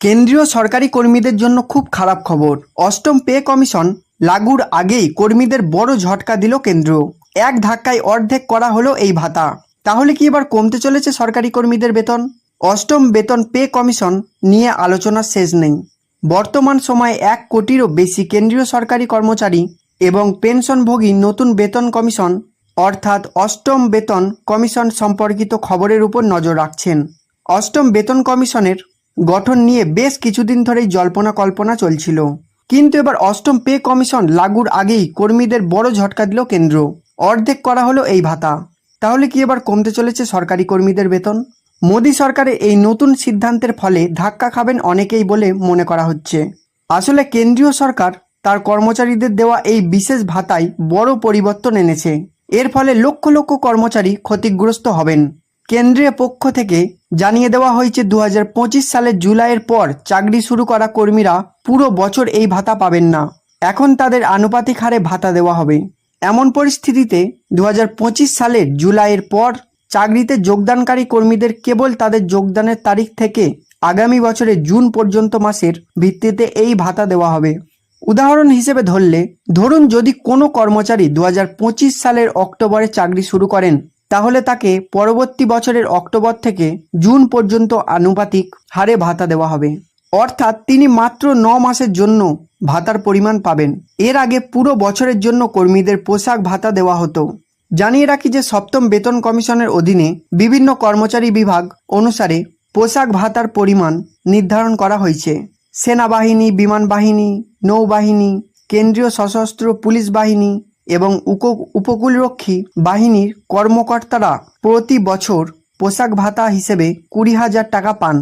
কেন্দ্রীয় সরকারি কর্মীদের জন্য খুব খারাপ খবর। অষ্টম পে কমিশন লাগুর আগেই কর্মীদের বড় ঝটকা দিল কেন্দ্র। এক ধাক্কায় অর্ধেক করা হলো এই ভাতা। তাহলে কি এবার কমতে চলেছে সরকারি কর্মীদের বেতন? অষ্টম বেতন পে কমিশন নিয়ে আলোচনার শেষ নেই। বর্তমান সময়ে এক কোটিরও বেশি কেন্দ্রীয় সরকারি কর্মচারী এবং পেনশনভোগী নতুন বেতন কমিশন, অর্থাৎ অষ্টম বেতন কমিশন সম্পর্কিত খবরের উপর নজর রাখছেন। অষ্টম বেতন কমিশনের গঠন নিয়ে বেশ কিছুদিন ধরেই জল্পনা কল্পনা চলছিল। কিন্তু এবার অষ্টম পে কমিশন লাগুর আগেই কর্মীদের বড় ঝটকা দিল কেন্দ্র। অর্ধেক করা হলো এই ভাতা। তাহলে কি এবার কমতে চলেছে সরকারি কর্মীদের বেতন? মোদী সরকারের এই নতুন সিদ্ধান্তের ফলে ধাক্কা খাবেন অনেকেই বলে মনে করা হচ্ছে। আসলে কেন্দ্রীয় সরকার তার কর্মচারীদের দেওয়া এই বিশেষ ভাতায় বড় পরিবর্তন এনেছে। এর ফলে লক্ষ লক্ষ কর্মচারী ক্ষতিগ্রস্ত হবেন। কেন্দ্রীয় পক্ষ থেকে জানিয়ে দেওয়া হয়েছে দু হাজার পঁচিশ সালের জুলাইয়ের পর চাকরি শুরু করা কর্মীরা পুরো বছর এই ভাতা পাবেন না। এখন তাদের আনুপাতিক হারে ভাতা দেওয়া হবে। এমন পরিস্থিতিতে দু হাজার পঁচিশ সালের জুলাইয়ের পর চাকরিতে যোগদানকারী কর্মীদের কেবল তাদের যোগদানের তারিখ থেকে আগামী বছরের জুন পর্যন্ত মাসের ভিত্তিতে এই ভাতা দেওয়া হবে। উদাহরণ হিসেবে ধরলে, ধরুন যদি কোনো কর্মচারী দু হাজার পঁচিশ সালের অক্টোবরে চাকরি শুরু করেন তাহলে তাকে পরবর্তী বছরের অক্টোবর থেকে জুন পর্যন্ত আনুপাতিক হারে ভাতা দেওয়া হবে। অর্থাৎ তিনি মাত্র ন মাসের জন্য ভাতার পরিমাণ পাবেন। এর আগে পুরো বছরের জন্য কর্মীদের পোশাক ভাতা দেওয়া হতো। জানিয়ে রাখি যে সপ্তম বেতন কমিশনের অধীনে বিভিন্ন কর্মচারী বিভাগ অনুসারে পোশাক ভাতার পরিমাণ নির্ধারণ করা হয়েছে। সেনাবাহিনী বিমান বাহিনী নৌবাহিনী, কেন্দ্রীয় সশস্ত্র পুলিশ বাহিনী এবং উপ- উপকূলরক্ষী বাহিনীর কর্মকর্তারা প্রতি বছর পোশাক ভাতা হিসেবে কুড়ি হাজার টাকা পান।